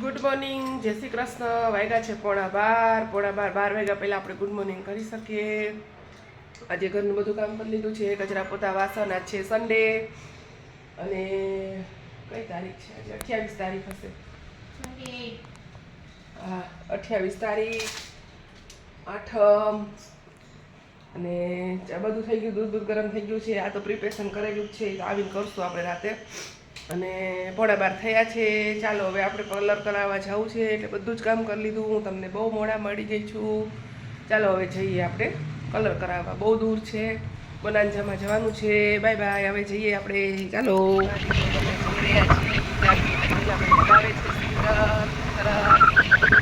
Good morning જય શ્રી કૃષ્ણ. વાગ્યા છે પોણા બાર. પોણા બાર બાર વાગ્યા પહેલાં આપણે ગુડ મોર્નિંગ કરી શકીએ. આજે ઘરનું બધું કામ કરી લીધું છે. કચરા પોતા વાસણ આજ છે સન્ડે અને કઈ તારીખ છે આજે? અઠ્યાવીસ તારીખ હશે. હા, અઠ્યાવીસ તારીખ, આઠમ. અને બધું થઈ ગયું દૂધ દૂધ ગરમ થઈ ગયું છે. આ તો પ્રિપેરેશન કરેલું છે. આવીને કરશું આપણે રાતે. અને પોણા બાર થયા છે. ચાલો, હવે આપણે કલર કરાવવા જવું છે એટલે બધું જ કામ કરી લીધું. હું તમને બહુ મોડા મળી ગઈ છું. ચાલો, હવે જઈએ આપણે કલર કરાવવા. બહુ દૂર છે. બનાંજામાં જવાનું છે. Bye bye. હવે જઈએ આપણે. ચાલો. A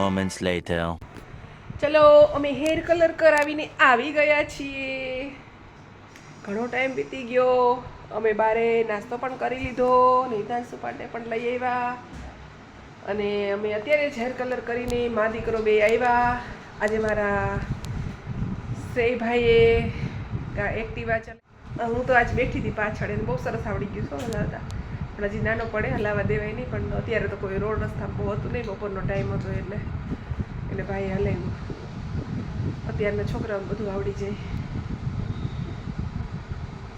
moments later. ચલો, અમે હેર કલર કરાવીને આવી ગયા છીએ. ઘણો ટાઈમ વીતી ગયો. અમે બારે નાસ્તો પણ કરી લીધો નિધાંશુ પાટે પણ લઈ આવ્યા. અને અમે અત્યારે જ હેર કલર કરીને મા દીકરો બે આવ્યા. આજે મારા સેભાઈએ એક્ટિવા ચાલે હું તો આજ બેઠી હતી પાછળ, એને બહુ સરસ આવડી ગયું શું હલાવતા પણ હજી નાનો પડે, હલાવા દેવાય નહીં, પણ અત્યારે તો કોઈ રોડ રસ્તા બહુ હતું નહીં, બપોરનો ટાઈમ હતો એટલે. એટલે ભાઈ હલાવ્યું. અત્યારના છોકરાઓને બધું આવડી જાય.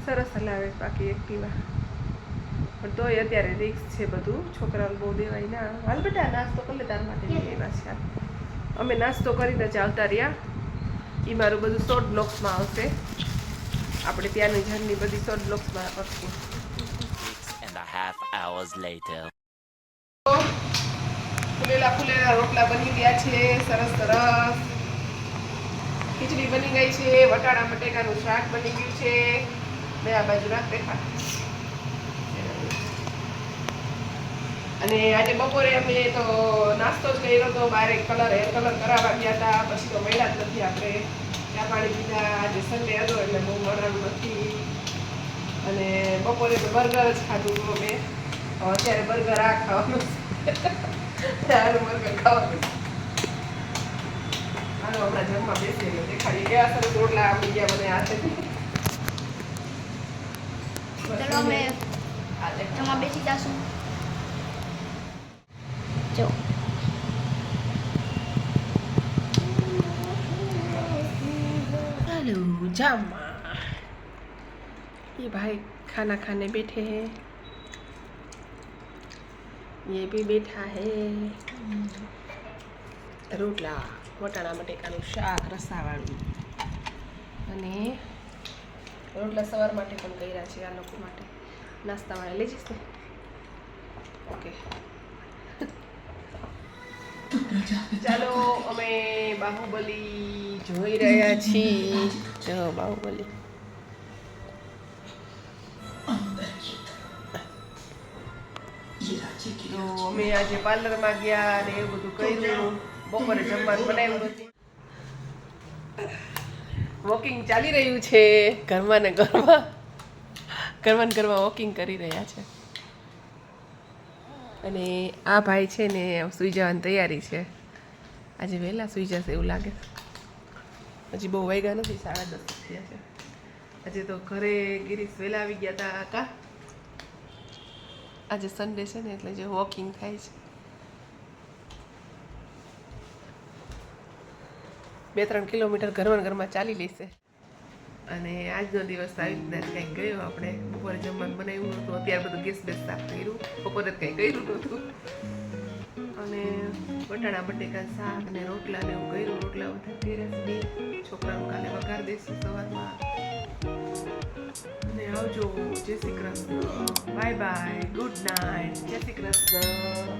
સરસ હલાવે બાકી એક્ટિવા પણ તોય અત્યારે રિક્સ છે બધું. છોકરાઓને બહુ દેવાય ના. હાલ બેટા નાસ્તો કરી લે તાર માટે આવ્યા છે. અમે નાસ્તો કરીને જ આવતા રહ્યા. એ મારું બધું શોર્ટ બ્લોક્સમાં આવશે. આપણે ત્યાંની જર્ની બધી શોર્ટ બ્લોક્સમાં a half hours later. ફૂલેલા ફૂલેલા રોટલા બની ગયા છે, સરસ સરસ. ખીચડી બની ગઈ છે, વટાણા બટેકાનું શાક બની ગયું છે. બે આ બાજુ રાખ અને આજે બપોરે અમે તો નાસ્તો જ કર્યો હતો, બારે કલર, હેર કલર કરાવવા ગયા હતા. પછી તો મળ્યા જ નથી આપણે. ચા પાણી પીધા. આજે સન્ડે હતો એટલે બહુ મળવાનું નથી. અને બપોરે તો બર્ગર જ ખાધું હતું મેં અત્યારે બર્ગર આ ખાવાનું સારું બર્ગર ખાવાનું હાલો હમણાં જમવા બેસીએ દેખાડી ગયા સર રોટલા આપી ગયા મને હાથે. ચલો બેસી જશું. જો. Hello, jam. ये भाई खाना खाने बैठे हैं ये भी बैठा है રોટલા વટાણા બટેકાનું શાક રસાવાળું અને રોટલા સવાર માટે પણ કર્યા છે આ લોકો માટે નાસ્તાવાળા લઈ જઈશ ને ઓકે ચાલો અમે બાહુબલી જોઈ રહ્યા છીએ જો બાહુબલી અમે આજે પાર્લરમાં ગયા અને એવું બધું કર્યું. બપોરે જમવાનું બનાવ્યું નથી વોકિંગ ચાલી રહ્યું છે. ઘરમાં ને ઘરમાં. ઘરમાં ને ઘરમાં વોકિંગ કરી રહ્યા છે. અને આ ભાઈ છે ને સૂઈ જવાની તૈયારી છે. આજે વહેલા સૂઈ જશે એવું લાગે. હજી બહુ વાગ્યા નથી સાડા દસ થયા છે. આજે તો ઘરે ગિરીશ વહેલા આવી ગયા હતા કા આજે સન્ડે છે ને, એટલે જે વોકિંગ થાય છે. બે ત્રણ કિલોમીટર ઘરમાં ઘરમાં ચાલી લેશે. અને આજનો દિવસ આવી રીતના જ કંઈક ગયો આપણે. બપોરે જમવાનું બનાવ્યું નહોતું અત્યારે બધું ગેસ બેસ સાફ કર્યું. બપોરે જ કંઈ કર્યું નહોતું. અને બટાણા, બટેકા, શાક અને રોટલા ને એવું કર્યું. રોટલા બધા કર્યા છોકરાનું કાલે વઘાર દઈશું સવારમાં. અને આવજો જય Shri Krishna bye bye good night જય શ્રી કૃષ્ણ